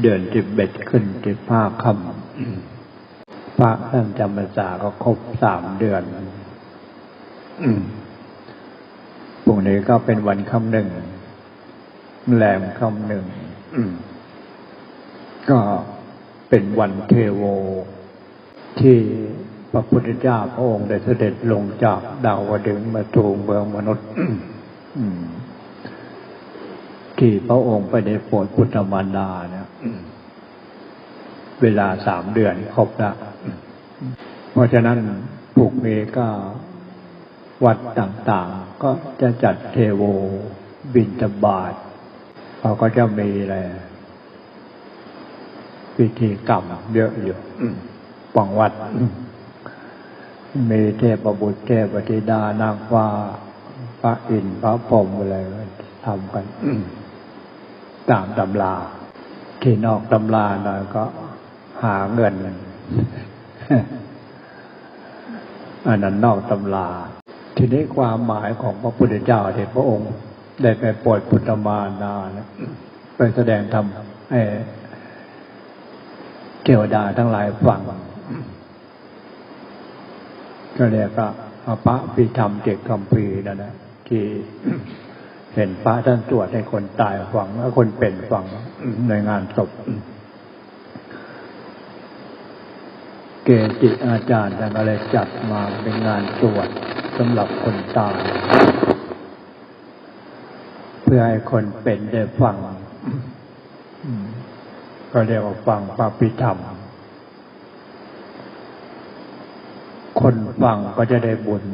เดือนสิบเอ็ดขึ้นสิบห้าคำพระท่านจำพรรษาก็ครบสามเดือนพรุ่งนี้ก็เป็นวันคำหนึ่งแรมคำหนึ่งก็เป็นวันเทโว ที่พระพุทธเจ้าพระองค์ได้เสด็จลงจากดาวดึงมาทูงเมืองมนุษย์ ที่พระองค์ไปในโปรดพุทธมารดาเนี่ยเวลาสามเดือนครบล้วเพราะฉะนั้นผูกเมก็วัดต่างๆ ก็จะจัดเทโวบินตบาทเขาก็จะมีอะไรพิธีกรรมเยอะอยู่ปังวัด มีเทพบุตรเทพธิดานางฟ้าพระอินทร์พระพรหมอะไรทำกัน ตามตำรา ที่นอกตำราหน่อยก็หาเงิน อันนั้นนอกตำรา ทีนี้ความหมายของพระพุทธเจ้าที่พระองค์ได้ไปปล่อยพุทธมานานะไปแสดงธรรมให้เทวดาทั้งหลายฟังก็เรียกว่าพระพิธรรมเจ็ดคำพีนั่นนะที่ เห็นพระท่านตรวจให้คนตายฟังแล้วคนเป็นฟังในงานศพเกจิอาจารย์ท่านก็เลยจัดมาเป็นงานตรวจสำหรับคนตาย เพื่อให้คนเป็นได้ฟังก็เรียกว่าฟังพระพิธรรม คนฟังก็จะได้บุญ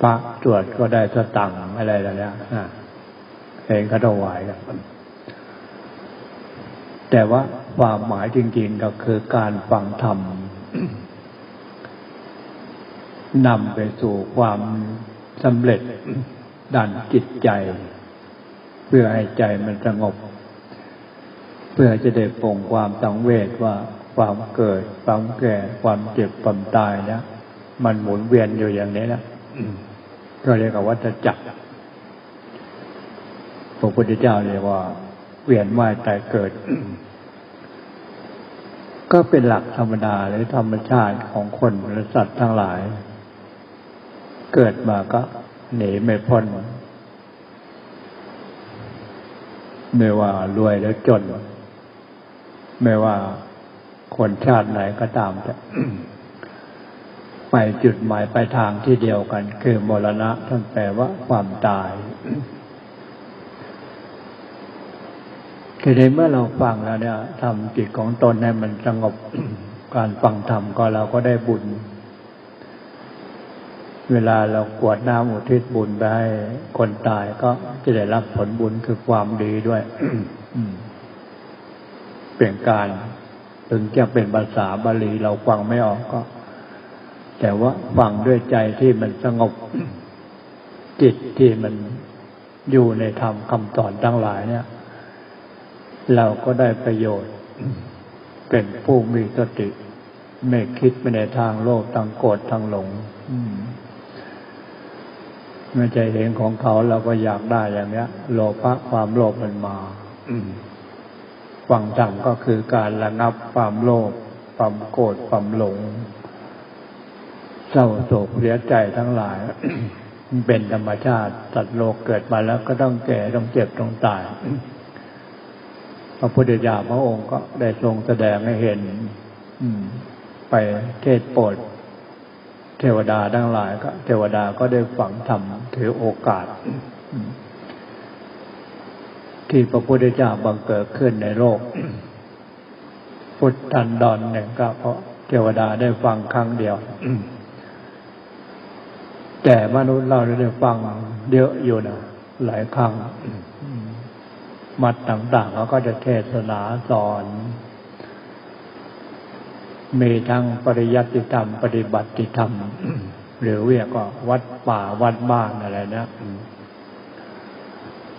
พระตรวจก็ได้สตังอะไรแล้วเนี่ยเองก็ถวายกันแต่ว่าความหมายจริงๆก็คือการฟังธรรมนำไปสู่ความสำเร็จดันจิตใจ เพื่อให้ใจมันสงบ เพื่อจะได้ปลงความสังเวชว่าความเกิดความแก่ความเจ็บความตายเนี่ยมันหมุนเวียนอยู่อย่างนี้นะ ก็เรียกว่าวัฏจักรพระพุทธเจ้าเรียกว่า เวียนว่ายตายเกิด ก็เป็นหลักธรรมดาหรือธรรมชาติของคนและสัตว์ทั้งหลาย เกิดมาก็หนีไม่พ้นไม่ว่ารวยแล้วจน ไม่ว่าคนชาติไหนก็ตามแต่ ไปจุดหมายปลายทางที่เดียวกัน คือมรณะท่านแปลว่าความตายคือในเมื่อเราฟังแล้วเนี่ยทำจิตของตนให้มันสงบการฟังธรรมก็เราก็ได้บุญ เวลาเรากวดน้ำอุทิศบุญไปให้คนตายก็จะได้รับผลบุญคือความดีด้วยเปลี่ยนการ ถึงจะเป็นภาษาบาลีเราฟังไม่ออกก็ แต่ว่าฟังด้วยใจที่มันสงบ จิตที่มันอยู่ในธรรมคำสอนทั้งหลายเนี่ย เราก็ได้ประโยชน์ เป็นผู้มีสติ ไม่คิดไปในทางโลภทางโกรธทางหลงไม่ใจเห็นของเขาเราก็อยากได้อย่างเนี้ย โลภะความโลภมันมาฟังธรรมก็คือการระงับความโลภความโกรธความหลง เศร้าโศกเสียใจทั้งหลายเป็นธรรมชาติสัตว์โลกเกิดมาแล้วก็ต้องแก่ต้องเจ็บต้องตาย พระพุทธเจ้าพระองค์ก็ได้ทรงแสดงให้เห็นไปเทศโปรดเทวดาทั้งหลาย ก็ เทวดาก็ได้ฝังธรรมถือโอกาส ที่พระพุทธเจ้าบังเกิดขึ้นในโลก พุทธันดอนหนึ่งก็เพราะเทวดาได้ฟังครั้งเดียว แต่มนุษย์เราได้ฟังเยอะอยู่นะหลายครั้งมัดต่างๆเขาก็จะเทศนาสอน มีทั้งปริยัติธรรม ปฏิบัติธรรม หรือเรียกว่าวัดป่าวัดบ้านอะไรนะ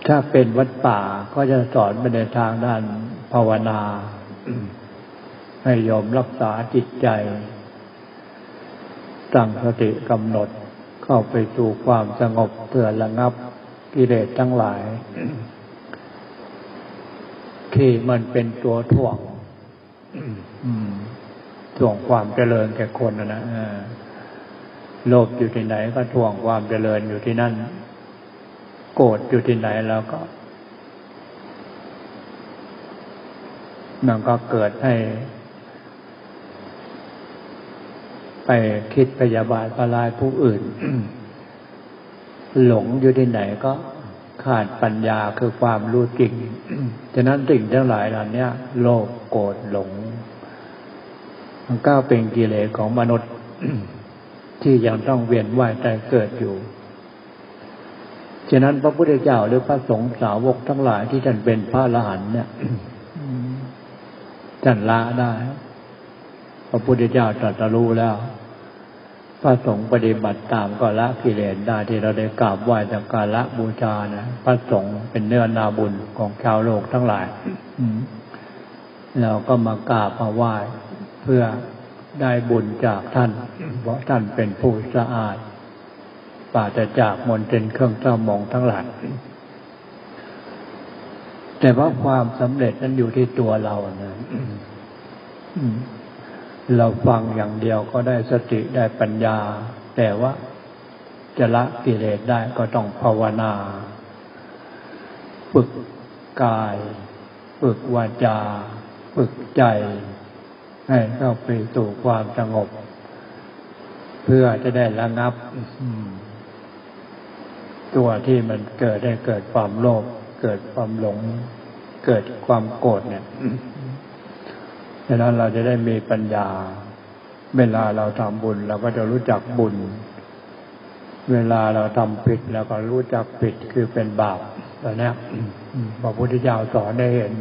ถ้าเป็นวัดป่าก็จะสอนไปในทางด้านภาวนา ให้ยอมรักษาจิตใจตั้งสติกำหนด เข้าไปสู่ความสงบเพื่อระงับกิเลสทั้งหลายทที่มันเป็นตัวถ่วงถ่วงความเจริญแก่คนนะนะโลภอยู่ที่ไหนก็ถ่วงความเจริญอยู่ที่นั่น โกรธอยู่ที่ไหนแล้วก็มันก็เกิดให้ ไปคิดพยาบาทพลายผู้อื่น หลงอยู่ที่ไหนก็ขาดปัญญาคือความรู้จริง ฉะนั้นสิ่งทั้งหลายเหล่านี้โลภโกรธหลง มันก็เป็นกิเลสของมนุษย์ที่ยังต้องเวียนว่ายใจเกิดอยู่ ฉะนั้นพระพุทธเจ้าหรือพระสงฆ์สาวกทั้งหลายที่ท่านเป็นพระอรหันต์เนี่ยท่านละได้ ระพุทธเจ้าตรัสรู้แล้ว พระสงฆ์ปฏิบัติตามก็ละกิเลสได้ที่เราได้กราบไหว้จากการละบูชานะพระสงฆ์เป็นเนื้อนาบุญของชาวโลกทั้งหลายเราก็มากราบมาไหว้เพื่อได้บุญจากท่าน เพราะท่านเป็นผู้สะอาดปราศจากมลทินเครื่องเจ้ามองทั้งหลายแต่ว่าความสำเร็จนั้นอยู่ที่ตัวเรานะ เราฟังอย่างเดียวก็ได้สติได้ปัญญา แต่ว่าจะละกิเลสได้ก็ต้องภาวนา ฝึกกาย ฝึกวาจา ฝึกใจ ให้เข้าไปสู่ความสงบ เพื่อจะได้ระงับ ตัวที่มันเกิดได้เกิดความโลภเกิดความหลง เกิดความโกรธเนี่ย ดังนั้นเราจะได้มีปัญญา เวลาเราทำบุญ เราก็จะรู้จักบุญ เวลาเราทำผิดเราก็รู้จักผิดคือเป็นบาปแล้วนี้พระพุทธเจ้าสอนได้เห็น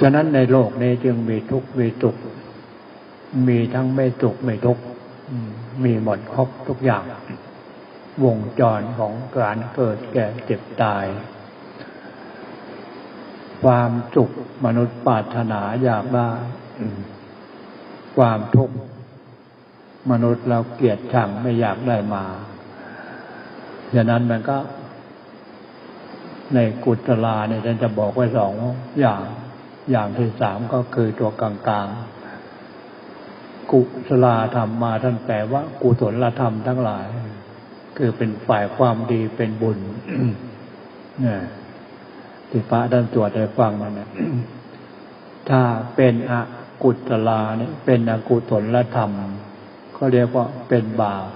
ฉะนั้นในโลกนี้จึงมีทุกข์มีสุขมีทั้งไม่สุขไม่ทุกข์มีหมดครบทุกอย่าง วงจรของการเกิดแก่เจ็บตาย ความสุขมนุษย์ปรารถนาอยากได้ความทุกข์มนุษย์เราเกลียดชังไม่อยากได้มาฉะนั้นมันก็ ในกุศลาเนี่ยฉันจะบอกไว้สองอย่าง อย่างที่สามก็คือตัวกลางๆ กุศลาธรรมมาท่านแปลว่ากุศลธรรมทั้งหลาย คือเป็นฝ่ายความดีเป็นบุญเนี่ย ที่พระท่านตรวจได้ฟังมันนะถ้าเป็นอกุศลาเนี่ย เป็นอกุศลธรรมเขาเรียกว่าเป็นบาป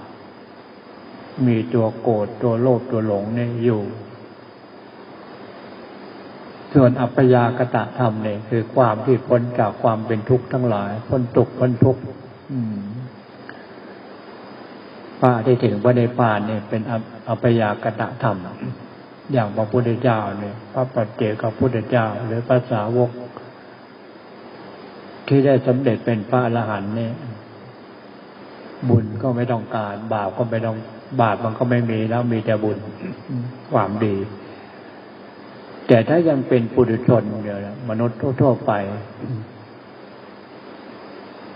มีตัวโกรธตัวโลภตัวหลงเนี่ยอยู่ ส่วนอัปยากตะธรรมเนี่ยคือความที่พ้นจากความเป็นทุกข์ทั้งหลายพ้นตุกพ้นทุกข์ป้าที่ถึงพระในปานเนี่ยเป็นอัปยากตะธรรม อย่างพระพุทธเจ้าเนี่ยพระปัจเจกพุทธเจ้า หรือภาษาวก ที่ได้สำเร็จเป็นพระอรหันต์เนี่ย บุญก็ไม่ต้องการ บาปก็ไม่ต้องบาปมันก็ไม่มีแล้วมีแต่บุญความดี แต่ถ้ายังเป็นปุถุชนเดียวมนุษย์ทั่วไป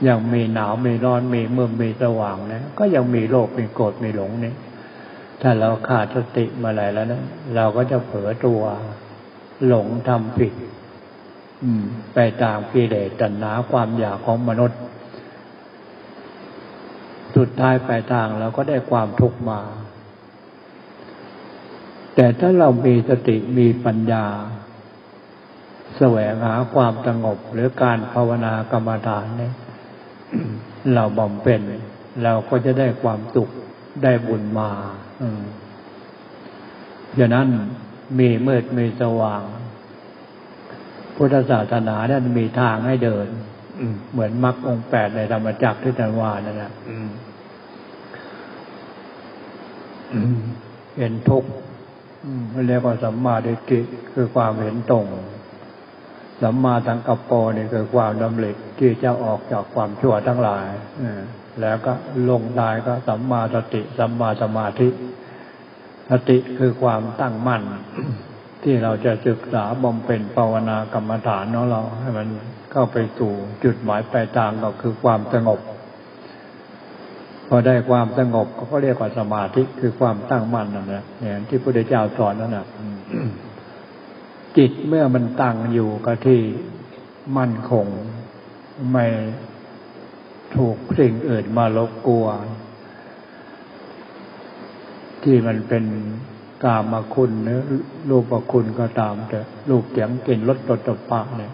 ยังมีหนาวมีร้อนมีมืดมีสว่างนะก็ยังมีโลภมีโกรธมีหลงเนี่ย ถ้าเราขาดสติมาหลายแล้วนะเราก็จะเผลอตัวหลงทำผิดไปตามกิเลสตัณหาความอยากของมนุษย์ สุดท้ายปลายทางเราก็ได้ความทุกข์มา แต่ถ้าเรามีสติมีปัญญา แสวงหาความสงบหรือการภาวนากรรมฐานเนี่ยเราบำเพ็ญเราก็จะได้ความสุขได้บุญมา อย่างนั้นมีมืดมีสว่าง พุทธศาสนาเนี่ยมีทางให้เดินเหมือนมรรคองแปดในธรรมจักรที่ท่านว่านั่นแหละเห็นทุกข์เรียกว่าสัมมาทิฏฐิคือความเห็นตรงสัมมาสังกัปโปนี่คือความดำริที่จะออกจากความชั่วทั้งหลาย แล้วก็ลงได้ก็สัมมาสติสัมมาสมาธิสติคือความตั้งมั่น ที่เราจะศึกษาบำเพ็ญภาวนากรรมฐานของเราให้มันเข้าไปสู่จุดหมายปลายทางก็คือความสงบ พอได้ความสงบก็เรียกว่าสมาธิคือความตั้งมั่นนั่นแหละเนี่ยที่พระพุทธเจ้าสอนนั่นแหละจิตเมื่อมันตั้งอยู่กับที่มั่นคงไม่ ถูกสิ่งอื่นมารบกวนที่มันเป็นกามาคุณหรือรูปคุณก็ตามแต่รูปเสียงกลิ่นรสตตปะเนี่ย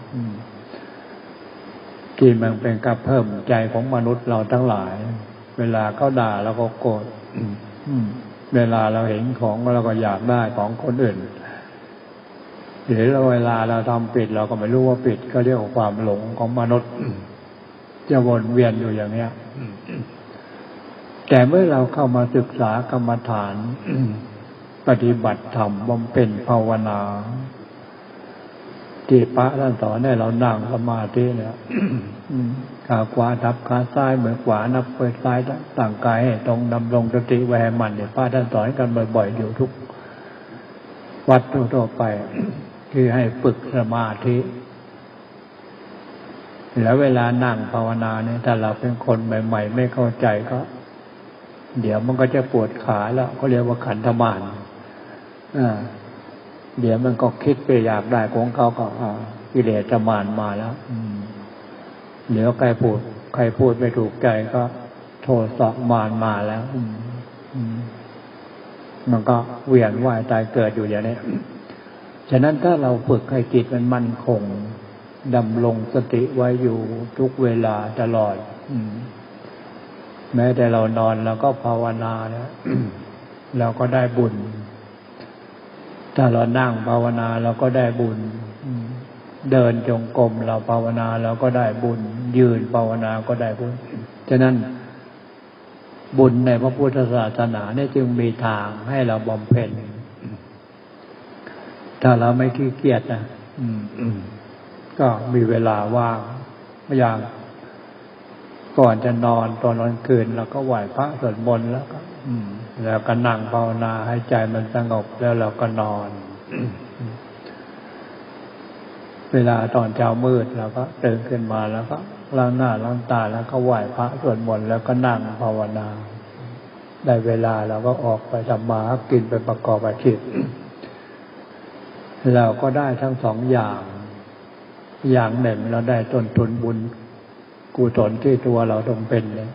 ที่มันเป็นกระเพิ่มใจของมนุษย์เราทั้งหลาย เวลาเขาด่าเราก็โกรธเวลาเราเห็นของเราก็อยากได้ของคนอื่นหรือเวลาเราทำผิดเราก็ไม่รู้ว่าผิดก็เรียกว่าความหลงของมนุษย์ จะวนเวียนอยู่อย่างเนี้ยแต่เมื่อเราเข้ามาศึกษากรรมฐานปฏิบัติธรรมบำเพ็ญภาวนาที่พระท่านสอนให้เรานั่งสมาธิเนี่ยขาขวาทับขาซ้ายเหมือนขวานับเปิดซ้ายต่างกายให้ตรงดำรงสติแวมันเนี่ยพระท่านสอนกันบ่อยๆอยู่ทุก วัดทั่วไป คือให้ฝึกสมาธิ แล้วเวลานั่งภาวนาเนี่ยถ้าเราเป็นคนใหม่ ๆ ไม่เข้าใจก็ เดี๋ยวมันก็จะปวดขาแล้วก็เรียกว่าขันธมานอ่าเดี๋ยวมันก็คิดไปอยากได้ของเขาก็กิเลสจะมานมาแล้ว อืมเดี๋ยวใครพูด ใครพูดไม่ถูกใจก็ โทษสอกมานมาแล้ว อืมมันก็เวียนว่ายตายเกิดอยู่อย่างนี้ ฉะนั้นถ้าเราฝึกให้จิตมันมั่นคง ดำรงสติไว้อยู่ทุกเวลาตลอดอืมแม้แต่เรานอนเราก็ภาวนาเนี่ยเราก็ได้บุญ ถ้าเรานั่งภาวนาเราก็ได้บุญเดินจงกรมเราภาวนาเราก็ได้บุญ ยืนภาวนาก็ได้บุญ ฉะนั้น บุญในพระพุทธศาสนาเนี่ยจึงมีทางให้เราบำเพ็ญถ้าเราไม่ขี้เกียจนะ ก็มีเวลาว่างอย่างก่อนจะนอนตอนนอนคืนเราก็ไหวพระสวดมนต์แล้วก็แล้วก็นั่งภาวนาให้ใจมันสงบแล้วเราก็นอน เวลาตอนเช้ามืดเราก็ตื่นขึ้นมาแล้วก็ล้างหน้าล้างตาแล้วก็ไหว้พระสวดมนต์แล้วก็นั่งภาวนาได้เวลาเราก็ออกไปทำมากินไปประกอบอาชีพเราก็ได้ทั้งสองอย่าง อย่างหนึ่งเราได้ต้นทุนบุญกุศลที่ตัวเราต้องเป็นเนี่ย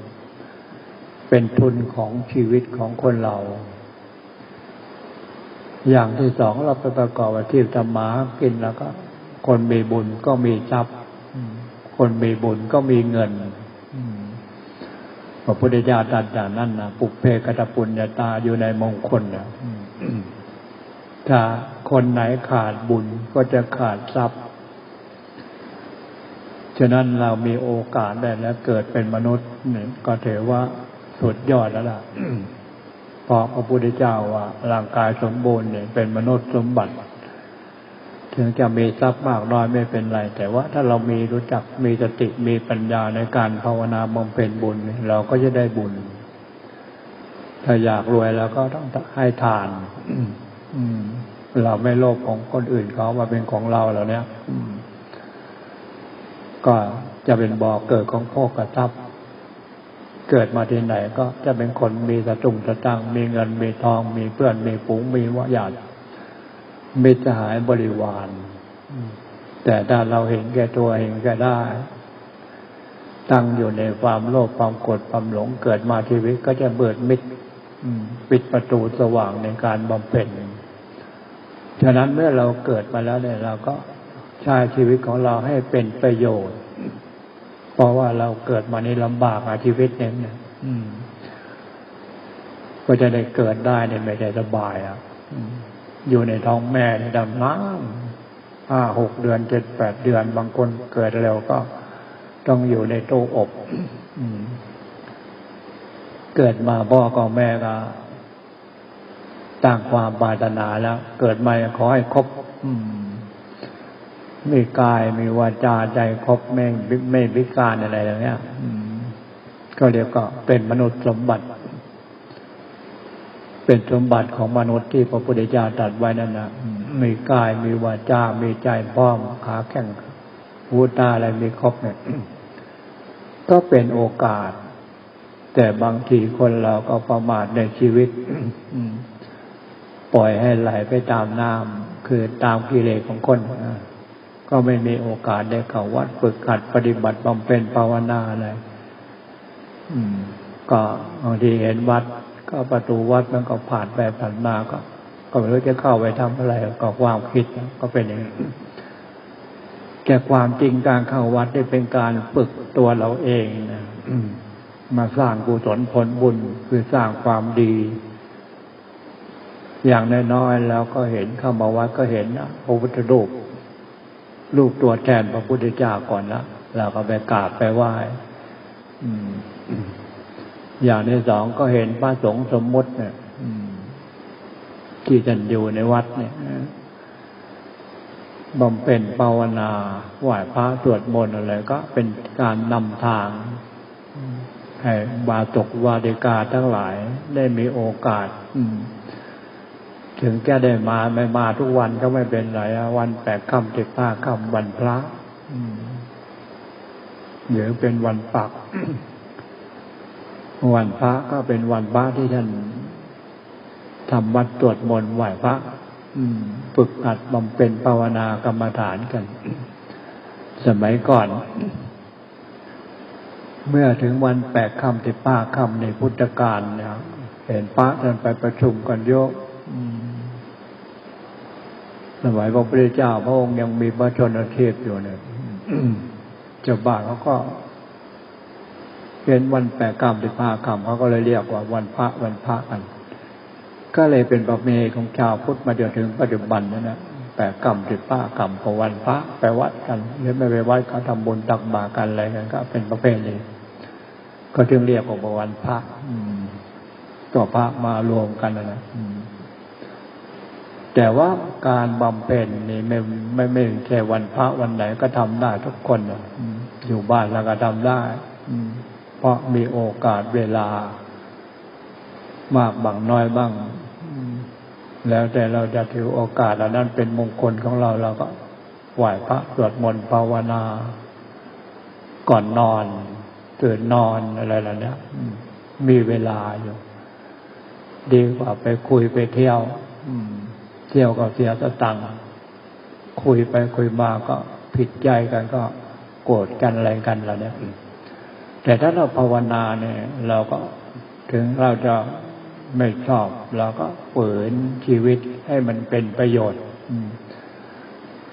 เป็นทุนของชีวิตของคนเรา อย่างที่สองเราไปประกอบอาชีพทำมากินแล้วก็ คนมีบุญก็มีทรัพย์ คนมีบุญก็มีเงินพระพุทธเจ้าตรัสอย่างนั้นนะปุเพกตปุญญาตาอยู่ในมงคลนะถ้าคนไหนขาดบุญก็จะขาดทรัพย์ ฉะนั้นเรามีโอกาสได้แล้วเกิดเป็นมนุษย์เนี่ยก็ถือว่าสุดยอดแล้วล่ะเพราะพระพุทธเจ้าว่าร่างกายสมบูรณ์เนี่ยเป็นมนุษย์สมบัติ ถึงจะมีทรัพย์มากน้อยไม่เป็นไร แต่ว่าถ้าเรามีรู้จักมีสติมีปัญญาในการภาวนาบำเพ็ญบุญ เราก็จะได้บุญ ถ้าอยากรวยเราก็ต้องให้ทานเราไม่โลภของคนอื่นเขามาเป็นของเราแล้วเนี่ย ก็จะเป็นบ่อเกิดของพ่อกระทับเกิดมาที่ไหนก็จะเป็นคนมีสตุงสะตังมีเงินมีทอง มีเพื่อนมีฝูงมีวะญาติมีสหายบริวาร แต่ถ้าเราเห็นแก่ตัวเห็นแก่ได้ ตั้งอยู่ในความโลภความโกรธความหลงเกิดมาชีวิตก็จะเบิดมิดปิดประตูสว่างในการบำเพ็ญฉะนั้นเมื่อเราเกิดมาแล้วเนี่ยเราก็ ใช้ชีวิตของเราให้เป็นประโยชน์ เพราะว่าเราเกิดมาในลำบากอาชีวิตเนี่ยก็จะได้เกิดได้เนี่ยไม่ใช่สบายอะอยู่ในท้องแม่ในดำน้ำห้าหกเดือนเจ็ดแปดเดือน บางคนเกิดเร็วก็ต้องอยู่ในตู้อบเกิดมาพ่อกับแม่ก็ตั้งความปรารถนาแล้ว เกิดมาขอให้ครบ มีกายมีวาจาใจครบไม่ไม่วิการอะไรอย่างเงี้ยก็เรียกก็เป็นมนุษย์สมบัติ เป็นสมบัติของมนุษย์ที่พระพุทธเจ้าตรัสไว้นั่นนะมีกายมีวาจา มีใจพร้อมขาแข็งหูตาอะไรมีครบเนี่ยก็เป็นโอกาส แต่บางทีคนเราก็ประมาทในชีวิตปล่อยให้ไหลไปตามน้ำคือตามกิเลสของคน ก็ไม่มีโอกาสได้เข้าวัดฝึกหัดปฏิบัติบำเพ็ญภาวนาอะไรก็บางทีเห็นวัด ก็ประตูวัดมันก็ผ่านไปผ่านมาก็ ก็ไม่รู้จะเข้าไปทำอะไรก็ความคิดก็เป็นอย่างนี้แต่ความจริงการเข้าวัดได้เป็นการฝึกตัวเราเองนะมาสร้างกุศลผลบุญคือสร้างความดี อย่างน้อยๆแล้วก็เห็นเข้ามาวัดก็เห็นพระพุทธรูป รูปตัวแทนพระพุทธเจ้าก่อนละเราก็ไปกราบไปไหว้อย่างที่สองก็เห็นพระสงฆ์สมมติเนี่ยที่ท่านอยู่ในวัดเนี่ยบำเพ็ญภาวนาไหว้พระสวดมนต์อะไร ก็เป็นการนำทาง ให้บาตกวาดิกาทั้งหลายได้มีโอกาส ถึงแกได้มาไม่มาทุกวันก็ไม่เป็นไรวันแปดค่ำสิบห้าค่ำวันพระหรือเป็นวันปัก วันพระก็เป็นวันพระที่ท่านทำวัดตรวจมนต์ไหวพระฝึกหัดบำเพ็ญภาวนากรรมฐานกัน สมัยก่อน เมื่อถึงวันแปดค่ำที่ป้าค่ำในพุทธกาลเนี่ยเห็นพระท่านไปประชุมกันเยอะ สมัยพระพุทธเจ้า พระองค์ยังมีพระชนเทพอยู่เนี่ยเจ้าบ้านเขาก็เป็นวันแปดคำที่ป้าคำเขาก็เลยเรียกว่าวันพระวันพระกัน ก็เลยเป็นประเพณีของชาวพุทธมาจนถึงปัจจุบันนี่นะแต่กรรมสิบป้ากรรมของวันพระไปวัดกันหรือไม่ไปวัดเขาทำบุญตักบาตรกันอะไรกันก็ เป็นประเพณีก็จึงเรียกว่าวันพระก็พระมารวมกันนะ แต่ว่าการบำเพ็ญนี่ไม่ไม่ไม่แค่วันพระวันไหนก็ทำได้ทุกคนอยู่บ้านแล้วก็ทำได้เพราะมีโอกาสเวลา มากบางน้อยบ้างแล้วแต่เราจะถือโอกาสเหล่านั้นเป็นมงคลของเราเราก็ไหว้พระสวดมนต์ภาวนา ก่อนนอนตื่นนอนอะไรเหล่านี้มีเวลาอยู่ ดีกว่าไปคุยไปเที่ยว เที่ยวก็เสียสตังค์คุยไปคุยมาก็ผิดใจกันก็โกรธกันอะไรกันแล้วเนี่ยแต่ถ้าเราภาวนาเนี่ย เราก็ถึงเราจะไม่ชอบ เราก็ฝืนชีวิตให้มันเป็นประโยชน์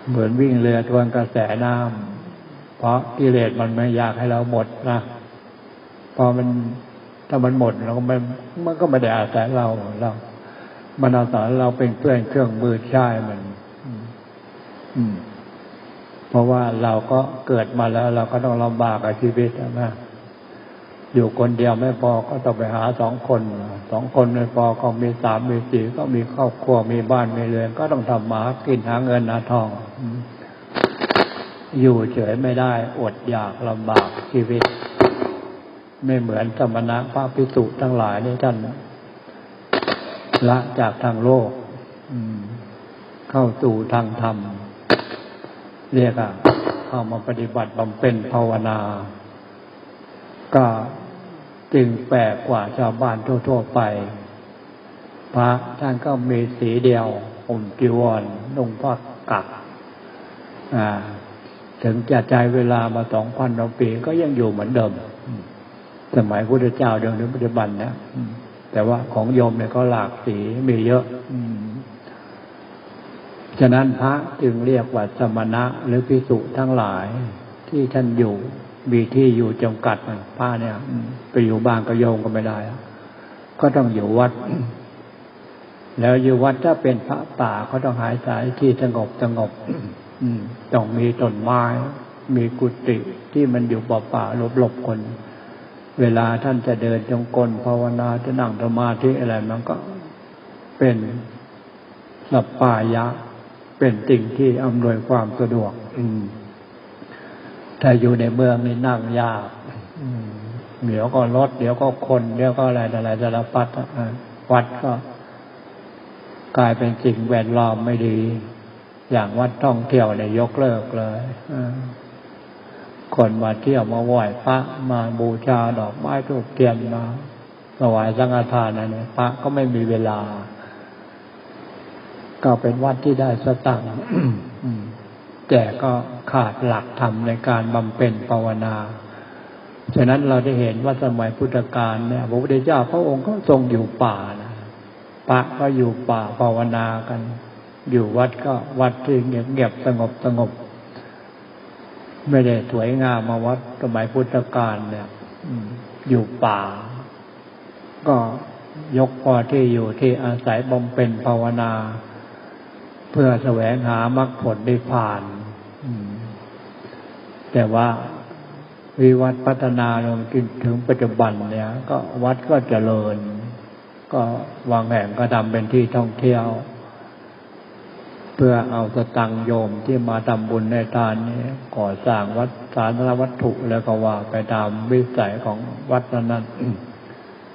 เหมือนวิ่งเรือทวนกระแสน้ำเพราะกิเลสมันไม่อยากให้เราหมดนะพอมันถ้ามันหมดเราก็มันมันก็ไม่ได้อาศัยเราเรา มันอาศัยเราเป็นเพื่อนเครื่องมือใช้มันอืมเพราะว่าเราก็เกิดมาแล้ว เราก็ต้องลำบากกับชีวิตนะอยู่คนเดียวไม่พอก็ต้องไปหาสองคนสองคนไม่พอก็มีสามมีสี่ก็มีครอบครัวมีบ้านมีเรือนก็ต้องทำมากินหาเงินหาทองอยู่เฉยไม่ได้ อดอยากลำบากชีวิต ไม่เหมือนสมณะพระพิสุทั้งหลายนี่ท่าน ละจากทางโลกเข้าสู่ทางธรรม เรียกอะเข้ามาปฏิบัติบำเพ็ญภาวนา ก็จึงแปลกกว่าชาวบ้านทั่ว ๆ ไป พระท่านก็มีสีเดียวผมจีวรนุ่งผ้ากักถึงจะใจเวลามาสองพันปีก็ยังอยู่เหมือนเดิม สมัยพุทธเจ้าเดิมถึงปัจจุบันนะ แต่ว่าของโยมเนี่ยก็หลากสีมีเยอะฉะนั้นพระจึงเรียกว่าสมณะหรือพิสุทั้งหลาย ที่ท่านอยู่มีที่อยู่จำกัดผ้าเนี่ยไปอยู่บ้านก็โยงก็ไม่ได้ ก็ต้องอยู่วัด แล้วอยู่วัดถ้าเป็นพระป่าก็ต้องหายใจที่สงบสงบต้องมีต้นไม้ มีกุฏิที่มันอยู่ป่าป่าลบลบคน เวลาท่านจะเดินจงกรมภาวนาจะนั่งสมาธิอะไรมันก็เป็นสัปปายะ เป็นสิ่งที่อำนวยความสะดวก อืมถ้าอยู่ในเมืองนี่นั่งยากเดี๋ยวก็รถเดี๋ยวก็คนเดี๋ยวก็อะไรอะไรสารพัดวัดก็ กลายเป็นสิ่งแวดล้อมไม่ดี อย่างวัดท่องเที่ยวเนี่ยยกเลิกเลย คนมาเที่ยวมาไหว้พระมาบูชาดอกไม้ทูบเทียนมาถวายสังฆทานอะไรพระก็ไม่มีเวลา ก็เป็นวัดที่ได้สตังค์แต่ก็ขาดหลักธรรมในการบำเพ็ญภาวนา ฉะนั้นเราได้เห็นว่าสมัยพุทธกาลเนี่ยพระพุทธเจ้าพระองค์ก็ทรงอยู่ป่านะพระก็อยู่ป่าภาวนากัน อยู่วัดก็วัดที่เงียบเงียบสงบสงบ ไม่ได้สวยงามมาวัดสมัยพุทธกาลเนี่ยอยู่ป่า ก็ยกพอที่อยู่ที่อาศัยบำเพ็ญภาวนา เพื่อแสวงหามรรคผลได้ผ่านแต่ว่าวิวัฒพัฒนาลงจนถึงปัจจุบันเนี่ย ก็วัดก็เจริญ ก็วางแผนก็ทำเป็นที่ท่องเที่ยว พื่อเอาสตังโยมที่มาทำบุญในทานนี้ก่อสร้างวัดสาธารณวัตถุแล้วก็ว่าไปตามวิสัยของวัดนั้น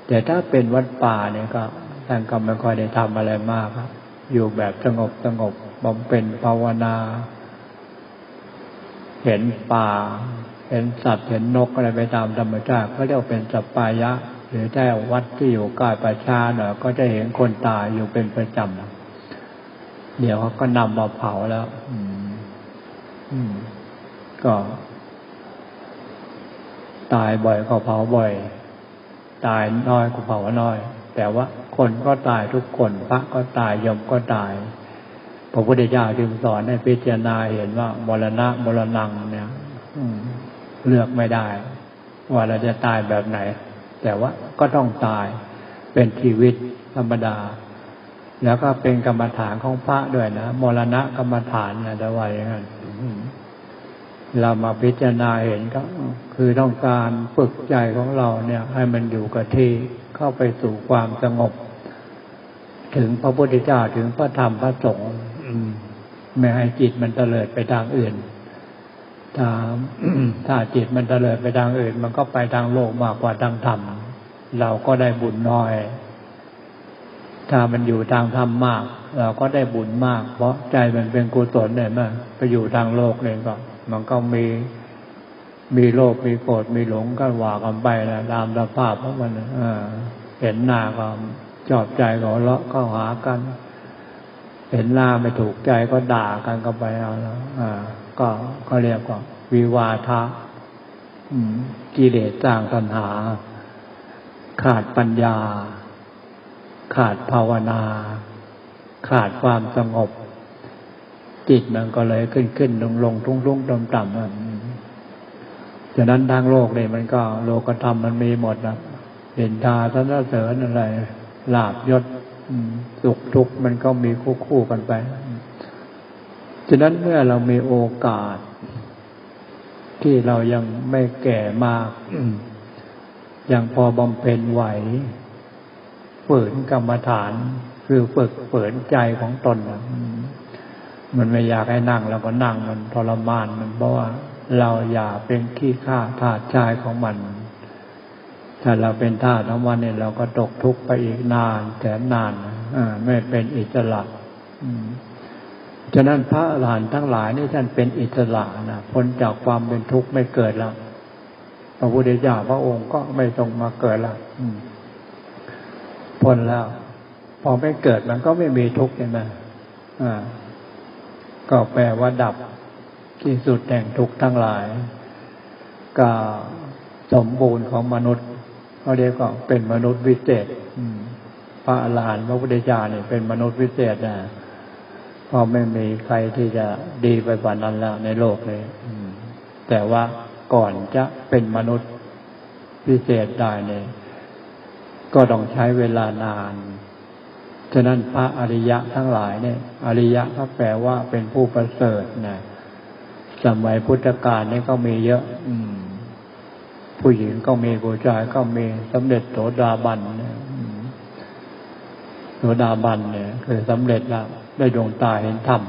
แต่ถ้าเป็นวัดป่าเนี่ยก็ท่านก็ไม่ค่อยได้ทำอะไรมากครับ อยู่แบบสงบสงบบำเพ็ญภาวนา เห็นป่า เห็นสัตว์เห็นนกอะไรไปตามธรรมชาติก็เรียกเป็นสัปปายะ หรือถ้าวัดที่อยู่ใกล้ประชาหน่อยก็จะเห็นคนตายอยู่เป็นประจำ เดี๋ยวเขาก็นำมาเผาแล้วอืมอืมก็ ตายบ่อยก็เผาบ่อย ตายน้อยก็เผาน้อย แต่ว่าคนก็ตายทุกคน พระก็ตายยมก็ตายพระพุทธเจ้าจึงสอนให้พิจารณาเห็นว่ามรณะมรณังเนี่ยเลือกไม่ได้ ว่าเราจะตายแบบไหน แต่ว่าก็ต้องตายเป็นชีวิตธรรมดา แล้วก็เป็นกรรมฐานของพระด้วยนะมรณะกรรมฐานนะแต่ว่าอย่างนั้นเรามาพิจารณาเห็นก็ คือต้องการฝึกใจของเราเนี่ย ให้มันอยู่กับที่เข้าไปสู่ความสงบ ถึงพระพุทธเจ้าถึงพระธรรมพระสงฆ์ไม่ให้จิตมันเตลิดไปทางอื่นถ้าถ้าจิตมันเตลิดไปทางอื่น มันก็ไปทางโลกมากกว่าทางธรรมเราก็ได้บุญน้อย ถ้ามันอยู่ทางธรรมมาก เราก็ได้บุญมาก เพราะใจมันเป็นกุศลเนี่ยมันไปอยู่ทางโลกเลยก็ มันก็มีมีโลภมีโกรธมีหลงก็ว่ากันไปนะตามสภาพของมันเห็นหน้าก็ชอบใจก็เลาะก็หากัน เห็นหน้าไม่ถูกใจก็ด่ากันก็ไปเอาแล้วก็ก็เรียกว่าวิวาทะกิเลสสร้างตัณหา ขาดปัญญา ขาดภาวนา ขาดความสงบ จิตมันก็เลยขึ้นขึ้นลงลงทุ่งทุ่งต่ำต่ำฉะนั้นทางโลกเนี่ยมันก็โลกธรรมมันมีหมดนะเห็นทาสนเสริญอะไรลาบยศสุขทุกข์มันก็มีคู่คู่กันไป ฉะนั้นเมื่อเรามีโอกาส ที่เรายังไม่แก่มาก ยังพอบำเพ็ญไหว ฝืนกรรมฐาน คือฝึกฝืนใจของตนมันไม่อยากให้นั่งเราก็นั่งมันทรมานมันเพราะว่าเราอย่าเป็นขี้ข้าทาสชายของมัน ถ้าเราเป็นทาสของมันเนี่ยเราก็ตกทุกข์ไปอีกนานแสนนานอไม่เป็นอิสระฉะนั้นพระอรหันต์ทั้งหลายนี่ท่านเป็นอิสระนะพ้นจากความเป็นทุกข์ไม่เกิดแล้วพระพุทธเจ้าพระองค์ก็ไม่ทรงมาเกิดแล้ว พ้นแล้ว พอไม่เกิดมันก็ไม่มีทุกข์ใช่ไหมอ่า ก็แปลว่าดับที่สุดแห่งทุกข์ทั้งหลายก็สมบูรณ์ของมนุษย์เขาเรียกว่าเป็นมนุษย์วิเศษพระอรหันต์พระพุทธเจ้าเนี่ยเป็นมนุษย์วิเศษนะเพราะไม่มีใครที่จะดีไปกว่านั้นแล้วในโลกเลยแต่ว่าก่อนจะเป็นมนุษย์วิเศษได้เนี่ย ก็ต้องใช้เวลานาน ฉะนั้นพระอริยะทั้งหลายเนี่ย อริยะก็แปลว่าเป็นผู้ประเสริฐนะสมัยพุทธกาลนี่ก็มีเยอะ อืม ผู้หญิงก็มีผู้ชายก็มีสำเร็จโสดาบันเนี่ยโสดาบันเนี่ย คือสำเร็จแล้วได้ดวงตาเห็นธรรม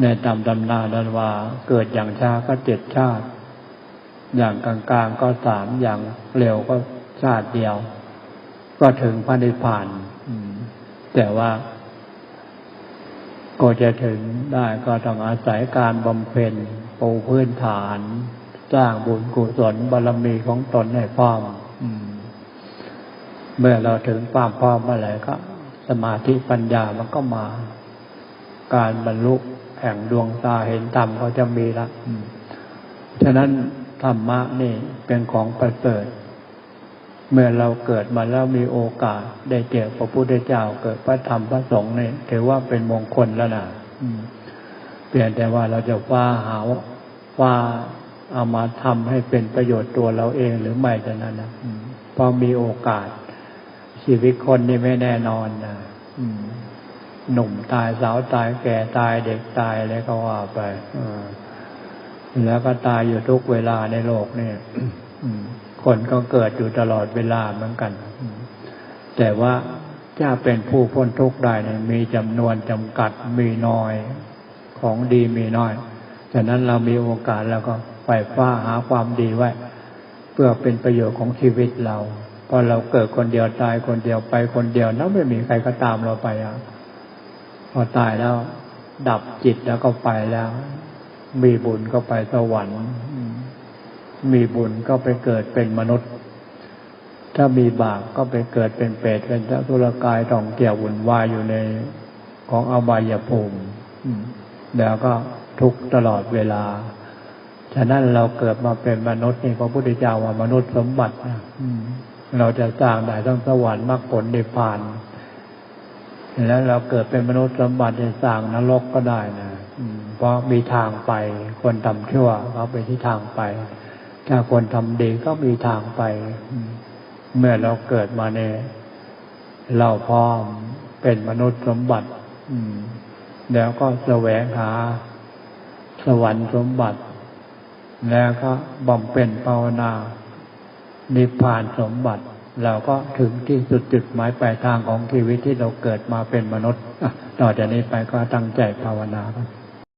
ในตามตำนานนั้นว่า เกิดอย่างช้าก็เจ็ดชาติ อย่างกลางๆก็สามอย่างเร็วก็ ชาติเดียว ก็ถึงพระนิพพานแต่ว่า ก็จะถึงได้ก็ต้องอาศัยการบำเพ็ญปูพื้นฐาน สร้างบุญกุศลบารมีของตนให้พร้อมเมื่อเราถึงความพร้อมเมื่อไหร่ก็ สมาธิปัญญามันก็มา การบรรลุแห่งดวงตาเห็นธรรมก็จะมีละฉะนั้นธรรมะนี่เป็นของประเสริฐ เมื่อเราเกิดมาแล้วมีโอกาส ได้เจอพระพุทธเจ้าเกิดพระธรรมพระสงฆ์เนี่ยถือว่าเป็นมงคลแล้วนะเปลี่ยนแต่ว่าเราจะว่าหาว่าเอามาทำให้เป็นประโยชน์ตัวเราเองหรือไม่แต่นั้นนะพอมีโอกาส ชีวิตคนนี่ไม่แน่นอนนะหนุ่มตายสาวตายแก่ตายเด็กตายอะไรก็ว่าไปแล้วก็ตายอยู่ทุกเวลาในโลกเนี่ย คนก็เกิดอยู่ตลอดเวลาเหมือนกัน แต่ว่าจะเป็นผู้พ้นทุกข์ได้เนี่ยมีจำนวนจำกัดมีน้อยของดีมีน้อยฉะนั้นเรามีโอกาสแล้วก็ไปฟ้าหาความดีไว้ เพื่อเป็นประโยชน์ของชีวิตเราพอเราเกิดคนเดียวตายคนเดียวไปคนเดียวนั้นไม่มีใครก็ตามเราไปอะพอตายแล้ว ดับจิตแล้วก็ไปแล้ว มีบุญก็ไปสวรรค์ มีบุญก็ไปเกิดเป็นมนุษย์ ถ้ามีบาปก็ไปเกิดเป็นเปรตเป็นทุรกายท่องเที่ยววุ่นวายอยู่ในของอบายภูมิแล้วก็ทุกตลอดเวลา ฉะนั้นเราเกิดมาเป็นมนุษย์นี่พระพุทธเจ้าว่ามนุษย์สมบัตินะเราจะสร้างได้ต้องสวรรค์มรรคผลนิพาน แล้วเราเกิดเป็นมนุษย์สมบัติจะสร้างนรกก็ได้นะเพราะมีทางไปคนทำชั่วเขาไปที่ทางไป ถ้าคนทำดีก็มีทางไป เมื่อเราเกิดมาเนี่ยเราพร้อมเป็นมนุษย์สมบัติแล้วก็แสวงหาสวรรค์สมบัติ แล้วก็บำเพ็ญภาวนา นิพพานสมบัติ เราก็ถึงที่สุดจุดหมายปลายทางของชีวิตที่เราเกิดมาเป็นมนุษย์ ต่อจากนี้ไปก็ตั้งใจภาวนาครับ